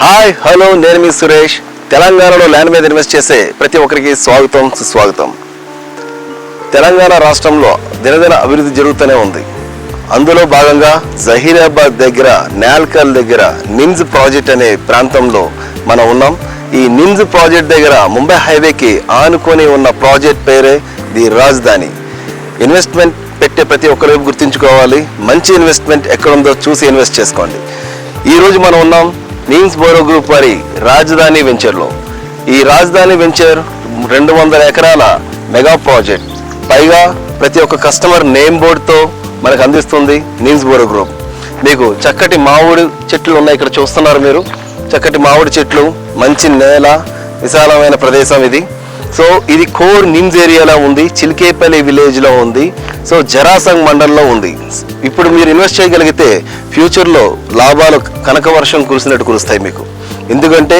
Hi hello నేను మీ సురేష్. తెలంగాణలో land మీద ఇన్వెస్ట్ చేసే ప్రతి ఒక్కరికి స్వాగతం సుస్వాగతం. తెలంగాణ రాష్ట్రంలో దినదిన అభివృద్ధి జరుగుతూనే ఉంది. అందులో భాగంగా జహీరాబాద్ దగ్గర నాల్కల్ దగ్గర నిమ్స్ ప్రాజెక్ట్ అనే ప్రాంతంలో మనం ఉన్నాం. ఈ నిమ్స్ ప్రాజెక్ట్ దగ్గర ముంబై హైవేకి ఆనుకొని ఉన్న ప్రాజెక్ట్ పేరే ది రాజధాని. ఇన్వెస్ట్మెంట్ పెట్టే ప్రతి ఒక్కరు గుర్తుంచుకోవాలి. మంచి ఇన్వెస్ట్మెంట్ ఎక్కడుందో చూసి ఇన్వెస్ట్ చేసుకోండి. ఈరోజు మనం ఉన్నాం నీమ్స్ బోరో గ్రూప్ వారి రాజధాని వెంచర్లో. ఈ రాజధాని వెంచర్ రెండు వందల ఎకరాల మెగా ప్రాజెక్ట్. పైగా ప్రతి ఒక్క కస్టమర్ నేమ్ బోర్డుతో మనకు అందిస్తుంది నీమ్స్ బోరో గ్రూప్. మీకు చక్కటి మామిడి చెట్లు ఉన్నాయి ఇక్కడ చూస్తున్నారు మీరు. చక్కటి మామిడి చెట్లు మంచి నేల విశాలమైన ప్రదేశం ఇది. సో ఇది కోర్ నిమ్స్ ఏరియాలో ఉంది చిలికేపల్లి విలేజ్లో ఉంది. సో జరాసంగ్ మండలంలో ఉంది. ఇప్పుడు మీరు ఇన్వెస్ట్ చేయగలిగితే ఫ్యూచర్లో లాభాలు కనక వర్షం కురిసినట్టు కురుస్తాయి మీకు. ఎందుకంటే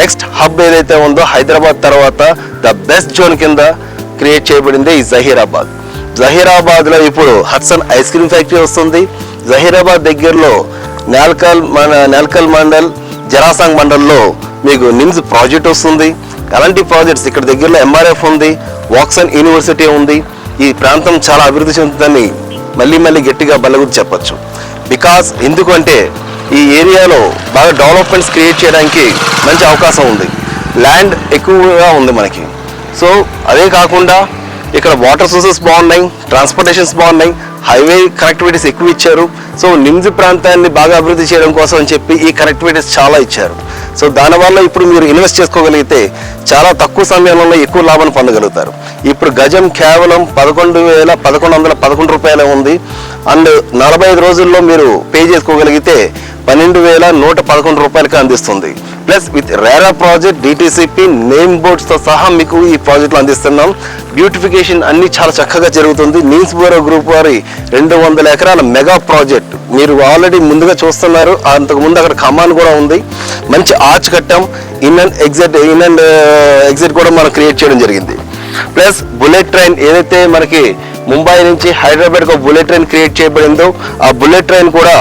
నెక్స్ట్ హబ్ ఏదైతే ఉందో హైదరాబాద్ తర్వాత ద బెస్ట్ జోన్ కింద క్రియేట్ చేయబడింది ఈ జహీరాబాద్. జహీరాబాద్లో ఇప్పుడు హట్సన్ ఐస్ క్రీమ్ ఫ్యాక్టరీ వస్తుంది. జహీరాబాద్ దగ్గరలో నేల్కల్ నేల్కల్ మండల్ జరాసాంగ్ మండల్లో మీకు నిమ్స్ ప్రాజెక్ట్ వస్తుంది. అలాంటి ప్రాజెక్ట్స్ ఇక్కడ దగ్గరలో ఎంఆర్ఎఫ్ ఉంది వాక్సన్ యూనివర్సిటీ ఉంది. ఈ ప్రాంతం చాలా అభివృద్ధి చెందుతుందని మళ్ళీ మళ్ళీ గట్టిగా బల్లగుద్ది చెప్పచ్చు. బికాస్ ఎందుకంటే ఈ ఏరియాలో బాగా డెవలప్మెంట్స్ క్రియేట్ చేయడానికి మంచి అవకాశం ఉంది. ల్యాండ్ ఎక్కువగా ఉంది మనకి. సో అదే కాకుండా ఇక్కడ వాటర్ సోర్సెస్ బాగున్నాయి ట్రాన్స్పోర్టేషన్స్ బాగున్నాయి హైవే కనెక్టివిటీస్ ఎక్కువ ఇచ్చారు. సో నిమ్జి ప్రాంతాన్ని బాగా అభివృద్ధి చేయడం కోసం అని చెప్పి ఈ కనెక్టివిటీస్ చాలా ఇచ్చారు. సో దానివల్ల ఇప్పుడు మీరు ఇన్వెస్ట్ చేసుకోగలిగితే చాలా తక్కువ సమయంలో ఎక్కువ లాభాన్ని పొందగలుగుతారు. ఇప్పుడు గజం కేవలం పదకొండు వేల పదకొండు వందల పదకొండు రూపాయలే ఉంది. అండ్ నలభై ఐదు రోజుల్లో మీరు పే చేసుకోగలిగితే పన్నెండు వేల నూట పదకొండు రూపాయలకి అందిస్తుంది. Plus with RERA project DTCP name బోర్డ్స్తో సహా మీకు ఈ ప్రాజెక్టులు అందిస్తున్నాం. బ్యూటిఫికేషన్ అన్ని చాలా చక్కగా జరుగుతుంది. నీల్స్ బోరో గ్రూప్ వారి రెండు వందల ఎకరాల మెగా ప్రాజెక్ట్. మీరు ఆల్రెడీ ముందుగా చూస్తున్నారు. అంతకు ముందు అక్కడ కమాన్ కూడా ఉంది. మంచి ఆర్చ్ కట్టాం. In and exit in and exit కూడా మనం క్రియేట్ చేయడం జరిగింది. ప్లస్ బుల్లెట్ ట్రైన్ ఏదైతే మనకి ముంబై నుంచి హైదరాబాద్కి ఒక బుల్లెట్ ట్రైన్ క్రియేట్ చేయబడిందో ఆ బుల్లెట్ ట్రైన్ కూడా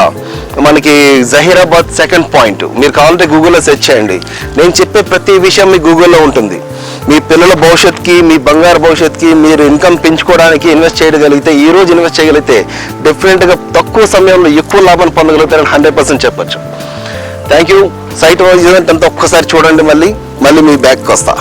మనకి జహీరాబాద్ సెకండ్ పాయింట్. మీరు కావాలంటే గూగుల్లో సెర్చ్ చేయండి. నేను చెప్పే ప్రతి విషయం మీ గూగుల్లో ఉంటుంది. మీ పిల్లల భవిష్యత్తుకి మీ బంగారు భవిష్యత్తుకి మీరు ఇన్కమ్ పెంచుకోవడానికి ఇన్వెస్ట్ చేయగలిగితే ఈ రోజు ఇన్వెస్ట్ చేయగలిగితే డెఫినెట్గా తక్కువ సమయంలో ఎక్కువ లాభాన్ని పొందగలుగుతారని హండ్రెడ్ పర్సెంట్ చెప్పచ్చు. థ్యాంక్ యూ సైట్ వైజ్ అంతా ఒక్కసారి చూడండి మళ్ళీ. మళ్ళీ మీ బ్యాగ్కి వస్తా.